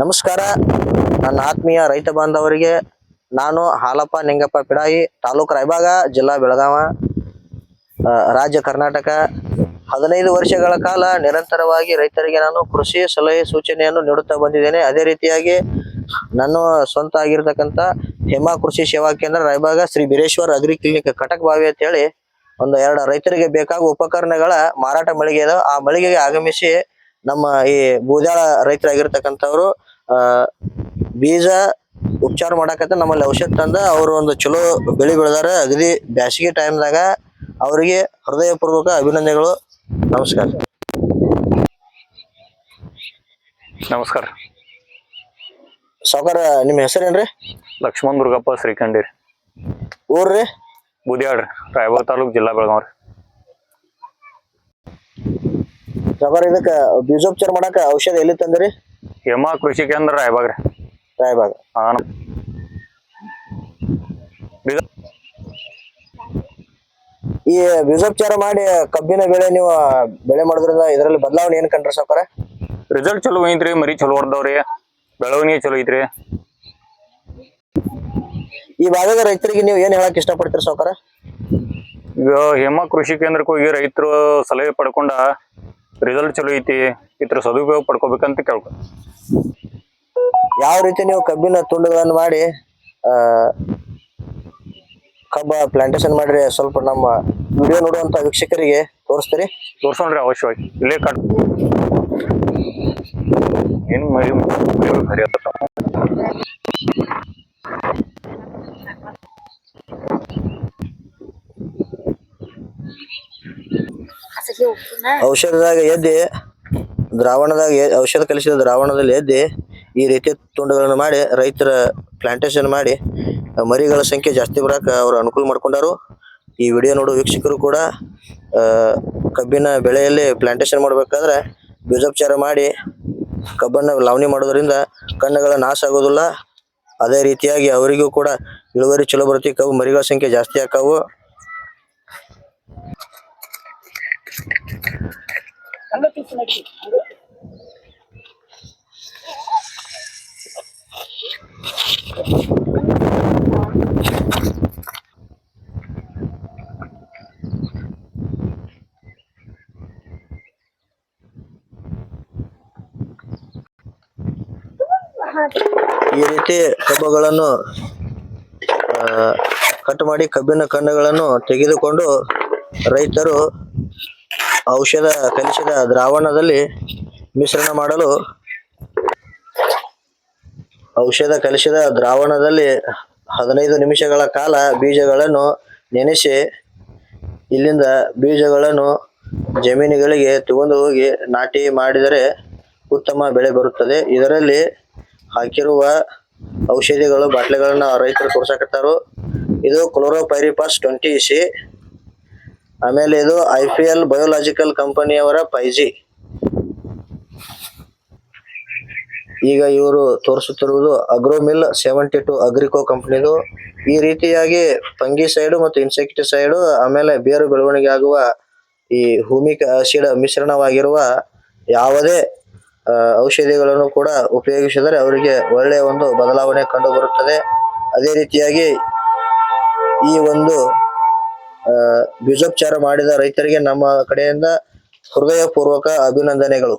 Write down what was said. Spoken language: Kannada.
ನಮಸ್ಕಾರ. ನನ್ನ ಆತ್ಮೀಯ ರೈತ ಬಾಂಧವರಿಗೆ ನಾನು ಹಾಲಪ್ಪ ನಿಂಗಪ್ಪ ಪಿಡಾಯಿ ತಾಲೂಕು ರಾಯಭಾಗ ಜಿಲ್ಲಾ ಬೆಳಗಾವ ರಾಜ್ಯ ಕರ್ನಾಟಕ. ಹದಿನೈದು ವರ್ಷಗಳ ಕಾಲ ನಿರಂತರವಾಗಿ ರೈತರಿಗೆ ನಾನು ಕೃಷಿ ಸಲಹೆ ಸೂಚನೆಯನ್ನು ನೀಡುತ್ತಾ ಬಂದಿದ್ದೇನೆ. ಅದೇ ರೀತಿಯಾಗಿ ನನ್ನ ಸ್ವಂತ ಆಗಿರ್ತಕ್ಕಂಥ ಹೇಮಾ ಕೃಷಿ ಸೇವಾ ಕೇಂದ್ರ ರಾಯಬಾಗ ಶ್ರೀ ಬೀರೇಶ್ವರ ಅಗ್ರಿ ಕ್ಲಿನಿಕ್ ಕಟಕ್ ಬಾವಿ ಅಂತೇಳಿ ಒಂದು ಎರಡು ರೈತರಿಗೆ ಬೇಕಾಗುವ ಉಪಕರಣಗಳ ಮಾರಾಟ ಮಳಿಗೆ ಇದೆ ಆ ಮಳಿಗೆಗೆ ಆಗಮಿಸಿ ನಮ್ಮ ಈ ಬೂದಾಳ ರೈತರಾಗಿರ್ತಕ್ಕಂಥವ್ರು ಬೀಜ ಉಪಚಾರ ಮಾಡಕತ್ತ ನಮ್ಮಲ್ಲಿ ಔಷಧ ತಂದ ಅವರು ಒಂದು ಚಲೋ ಬೆಳೆ ಬೆಳೆದಾರ. ಅಗದಿ ಟೈಮ್ ಟೈಮ್ದಾಗ ಅವರಿಗೆ ಹೃದಯಪೂರ್ವಕ ಅಭಿನಂದನೆಗಳು. ನಮಸ್ಕಾರ. ನಮಸ್ಕಾರ. ಸಾವುಕಾರ ನಿಮ್ಮ ಹೆಸರೇನ್ರಿ? ಲಕ್ಷ್ಮಣ್ ದುರ್ಗಪ್ಪ ಶ್ರೀಖಂಡಿರಿ ಊರ್ರಿ? ಬುದಿಯಾಡ್ರಿ ರಾಯಬಾಗ ತಾಲೂಕ್ ಜಿಲ್ಲಾ ಬೆಳಗಾವ್ರಿ ಸಾವುಕಾರ ಇದಕ್ಕ ಬೀಜೋಪಚಾರ ಮಾಡಾಕ ಔಷಧ ಎಲ್ಲಿ ತಂದ್ರಿ? ಹೇಮಾ ಕೃಷಿ ಕೇಂದ್ರ ರಾಯಬಾಗ್ರಿ ರಾಯಬಾಗ. ಹಾ ನಮ್- ಬೀಜ- ಈ ಬೀಜೋಪಚಾರ ಮಾಡಿ ಕಬ್ಬಿನ ಬೆಳೆ ನೀವು ಬೆಳೆ ಮಾಡೋದ್ರಿಂದ ಇದರಲ್ಲಿ ಬದಲಾವಣೆ ಏನ್ ಕಂಡ್ರಿ ಸಾವುಕಾರ? ರಿಸಲ್ಟ್ ಚಲೋ ಐತ್ರಿ ಮರಿ ಚಲೋ ಹೊಡ್ದವ್ರಿ. ಬೆಳವಣಿಗೆ ಚಲೋ ಐತ್ರಿ. ಈ ಭಾಗದ ರೈತರಿಗೆ ನೀವು ಏನ್ ಹೇಳಕ್ ಇಷ್ಟಪಡ್ತೀರಿ ಸಾವುಕಾರ? ಈಗ ಹೇಮ ಕೃಷಿ ಕೇಂದ್ರಕ್ಕೆ ಹೋಗಿ ರೈತರು ಸಲಹೆ ಪಡ್ಕೊಂಡ ರಿಸಲ್ಟ್ ಚಲೋ ಐತಿ ಇದ್ರ ಸದುಪಯೋಗ ಪಡ್ಕೋಬೇಕಂತ ಕೇಳ್ಕೊ ಯಾವ ರೀತಿ ನೀವು ಕಬ್ಬಿನ ತುಂಡುಗಳನ್ನು ಮಾಡಿ ಆ ಕಬ್ಬ ಪ್ಲಾಂಟೇಶನ್ ಮಾಡ್ರಿ ಸ್ವಲ್ಪ ನಮ್ಮ ವಿಡಿಯೋ ನೋಡುವಂತ ವೀಕ್ಷಕರಿಗೆ ತೋರಿಸ್ತೀರಿ? ತೋರ್ಸೋಣ್ರಿ ಅವಶ್ಯವಾಗಿ ಇಲ್ಲೇ ಕಟ್ ಏನು ಮರಿ ಮರಿಗಳು ಔಷಧದಾಗ ಎದ್ದಿ ದ್ರಾವಣದಾಗ ಎ- ಔಷಧ ಕಲಿಸಿದ ದ್ರಾವಣದಲ್ಲಿ ಎದ್ದಿ ಈ ರೀತಿ ತುಂಡುಗಳನ್ನು ಮಾಡಿ ರೈತರ ಪ್ಲಾಂಟೇಶನ್ ಮಾಡಿ ಮರಿಗಳ ಸಂಖ್ಯೆ ಜಾಸ್ತಿ ಬರಾಕ ಅವರು ಅನುಕೂಲ ಮಾಡ್ಕೊಂಡಾರು. ಈ ವಿಡಿಯೋ ನೋಡೋ ವೀಕ್ಷಕರು ಕೂಡ ಆ, ಕಬ್ಬಿನ ಬೆಳೆಯಲ್ಲಿ ಪ್ಲಾಂಟೇಶನ್ ಮಾಡಬೇಕಾದ್ರೆ ಬೀಜೋಪಚಾರ ಮಾಡಿ ಕಬ್ಬನ್ನ ಲಾವಣಿ ಮಾಡೋದ್ರಿಂದ ಕಣ್ಣುಗಳ ನಾಶ ಆಗೋದಿಲ್ಲ. ಅದೇ ರೀತಿಯಾಗಿ ಅವರಿಗೂ ಕೂಡ ಇಳುವರಿ ಚಲೋ ಬರುತ್ತೆ. ಕಬ್ಬು ಮರಿಗಳ ಸಂಖ್ಯೆ ಜಾಸ್ತಿ ಆಕಾವು ಈ ರೀತಿ ಕಬ್ಬುಗಳನ್ನು ಕಟ್ ಮಾಡಿ ಕಬ್ಬಿನ ಕಣ್ಣುಗಳನ್ನು ತೆಗೆದುಕೊಂಡು ರೈತರು ಔಷಧ ಕಲಿಸಿದ ದ್ರಾವಣದಲ್ಲಿ ಮಿಶ್ರಣ ಮಾಡಲು, ಔಷಧ ಕಲಿಸಿದ ದ್ರಾವಣದಲ್ಲಿ ಹದಿನೈದು ನಿಮಿಷಗಳ ಕಾಲ ಬೀಜಗಳನ್ನು ನೆನೆಸಿ, ಇಲ್ಲಿಂದ ಬೀಜಗಳನ್ನು ಜಮೀನುಗಳಿಗೆ ತಗೊಂಡು ಹೋಗಿ ನಾಟಿ ಮಾಡಿದರೆ ಉತ್ತಮ ಬೆಳೆ ಬರುತ್ತದೆ. ಇದರಲ್ಲಿ ಹಾಕಿರುವ ಔಷಧಿಗಳು, ಬಾಟ್ಲಿಗಳನ್ನ ರೈತರು ತೋರ್ಸಕತ್ತಾರು. ಇದು ಕ್ಲೋರೋಪೈರಿಪಾಸ್ ಟ್ವೆಂಟಿ ಸಿ. ಆಮೇಲೆ ಇದು ಐ ಪಿ ಎಲ್ ಬಯೋಲಾಜಿಕಲ್ ಕಂಪನಿಯವರ ಪೈಜಿ ಈಗ ಇವರು ತೋರಿಸುತ್ತಿರುವುದು ಅಗ್ರೋಮಿಲ್ ಸೆವೆಂಟಿ ಟು ಅಗ್ರಿಕೋ ಕಂಪನಿದು. ಈ ರೀತಿಯಾಗಿ ಫಂಗಿಸೈಡ್ ಮತ್ತು ಇನ್ಸೆಕ್ಟಿಸೈಡ್, ಆಮೇಲೆ ಬೇರು ಬೆಳವಣಿಗೆ ಆಗುವ ಈ ಹೂಮಿಕ್ ಆಸಿಡ್ ಮಿಶ್ರಣವಾಗಿರುವ ಯಾವುದೇ ಔಷಧಿಗಳನ್ನು ಕೂಡ ಉಪಯೋಗಿಸಿದರೆ ಅವರಿಗೆ ಒಳ್ಳೆಯ ಒಂದು ಬದಲಾವಣೆ ಕಂಡು ಬರುತ್ತದೆ ಅದೇ ರೀತಿಯಾಗಿ ಈ ಒಂದು ಬೀಜೋಪಚಾರ ಮಾಡಿದ ರೈತರಿಗೆ ನಮ್ಮ ಕಡೆಯಿಂದ ಹೃದಯಪೂರ್ವಕ ಅಭಿನಂದನೆಗಳು.